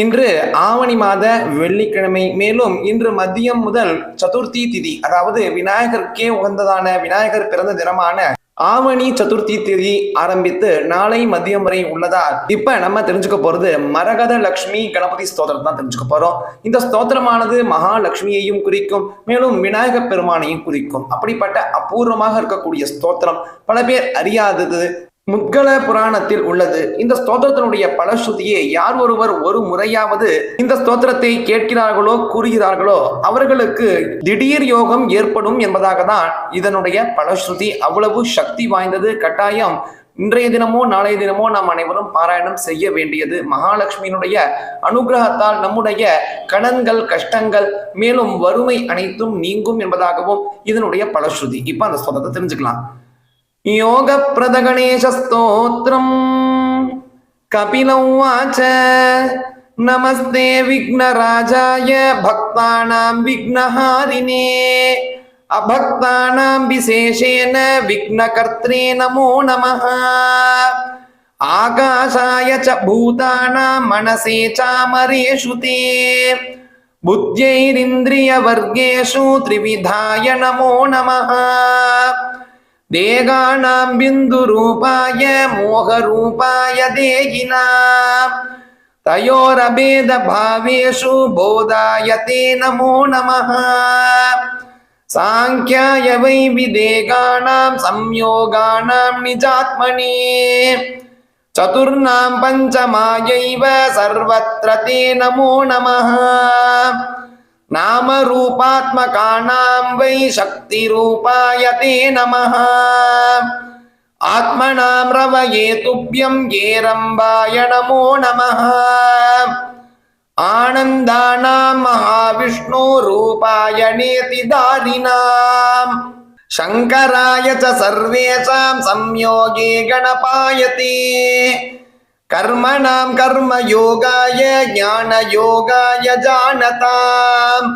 இன்று ஆவணி மாத வெள்ளிக்கிழமை மேலும் இன்று மதியம் முதல் சதுர்த்தி திதி அதாவது விநாயகருக்கே உகந்ததான விநாயகர் பிறந்த தினமான ஆவணி சதுர்த்தி திதி ஆரம்பித்து நாளை மதியம் வரை உள்ளதா? இப்ப நம்ம தெரிஞ்சுக்க போறது மரகத லட்சுமி கணபதி ஸ்தோத்திரம் தான் தெரிஞ்சுக்க போறோம். இந்த ஸ்தோத்திரமானது மகாலட்சுமியையும் குறிக்கும் மேலும் விநாயக பெருமானையும் குறிக்கும். அப்படிப்பட்ட அபூர்வமாக இருக்கக்கூடிய ஸ்தோத்திரம் பல பேர் அறியாதது முக்கல புராணத்தில் உள்ளது. இந்த ஸ்தோத்திரத்தினுடைய பலஸ்ருதியை யார் ஒருவர் ஒரு முறையாவது இந்த ஸ்தோத்திரத்தை கேட்கிறார்களோ கூறுகிறார்களோ அவர்களுக்கு திடீர் யோகம் ஏற்படும் என்பதாக தான் இதனுடைய பலஸ்ருதி. அவ்வளவு சக்தி வாய்ந்தது கட்டாயம். இன்றைய தினமோ நாளைய தினமோ நாம் அனைவரும் பாராயணம் செய்ய வேண்டியது. மகாலட்சுமியினுடைய அனுகிரகத்தால் நம்முடைய கடன்கள் கஷ்டங்கள் மேலும் வறுமை அனைத்தும் நீங்கும் என்பதாகவும் இதனுடைய பலஸ்ருதி. இப்ப அந்த ஸ்தோத்திரத்தை தெரிஞ்சுக்கலாம். योगप्रदगणेशस्तोत्रम् कपिलौवाच नमस्ते विघ्नराजाय भक्तानां विघ्नहारिणे अभक्तानां विशेषेण विघ्नकर्त्रे नमो नमः आकाशाय च भूतानां मनसे चामरेषु ते बुद्ध्यैरिन्द्रियवर्गेषु त्रिविधाय नमो नमः देगानां बिन्दुरूपाय मोहरूपाय देहिनां तयोरभेदभावेषु बोधाय ते नमो नमः साङ्ख्याय वै विदेगानां संयोगानां निजात्मनि चतुर्णां पञ्चमायैव सर्वत्र ते नमो नमः நாமரூபாத்மகானாம் வை சக்தி ரூபாயதே நம ஆத்மனாம் ரவயே துப்யம் ஏரம்பாய நமோ நம ஆனந்தானாம் மகாவிஷ்ணு ரூபாய நேதி தாரிணாம் சங்கராய ச சம்யோகே கணபாயதே गणपाय ते कर्मणां कर्मयोगाय ज्ञानयोगाय जानताम्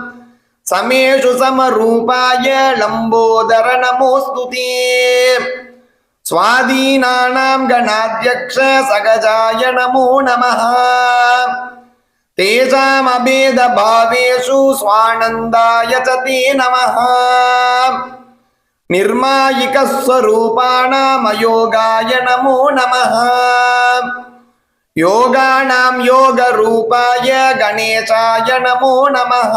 समेषु समरूपाय लम्बोदर नमोऽस्तु ते स्वाधीनानां गणाध्यक्ष सगजाय नमो नमः तेषामभेदभावेषु स्वानन्दाय च ते नमः निर्मायिकस्वरूपाणामयोगाय नमो नमः योगाणां योगरूपाय गणेशाय नमो नमः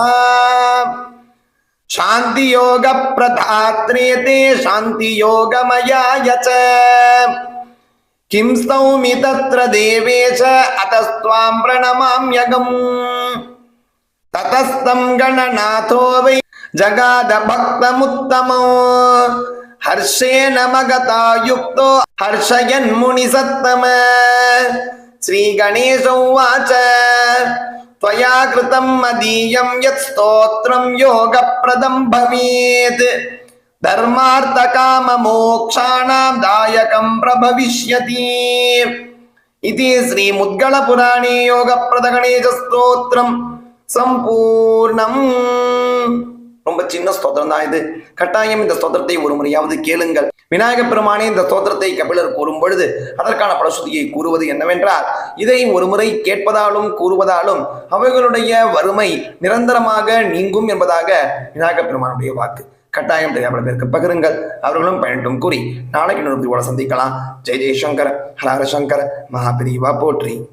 शान्तियोगप्रदात्रे ते शान्तियोगमयाय च किं स्तौमि तत्र देवेश अतस्त्वां प्रणमाम्यगम् ततस्तं गणनाथो वै जगादभक्तमुत्तमो हर्षेण मगता युक्तो हर्षयन्मुनिसत्तम श्रीगणेशौवाच त्वया कृतं मदीयं यत् स्तोत्रं योगप्रदं भवेत् धर्मार्थकाममोक्षाणां दायकं प्रभविष्यति इति श्रीमुद्गलपुराणे योगप्रदगणेशस्तोत्रं सम्पूर्णम् ரொம்ப சின்ன ஸ்தோத்திரம் தான் இது. கட்டாயம் இந்த ஸ்தோத்திரத்தை ஒரு முறையாவது கேளுங்கள். விநாயக பெருமானே இந்த ஸ்தோத்திரத்தை கபிலர் கூறும் பொழுது அதற்கான பலசுதியை கூறுவது என்னவென்றால் இதை ஒரு முறை கேட்பதாலும் கூறுவதாலும் அவர்களுடைய வறுமை நிரந்தரமாக நீங்கும் என்பதாக விநாயக பெருமானுடைய வாக்கு. கட்டாயம் தெரியாமல் பேருக்கு பகிருங்கள். அவர்களும் பயண்டும் கூறி நாளைக்கு இன்னொரு சந்திக்கலாம். ஜெய் ஜெய்சங்கர் ஹரஹர சங்கர் மகாபிரிவா போற்றி.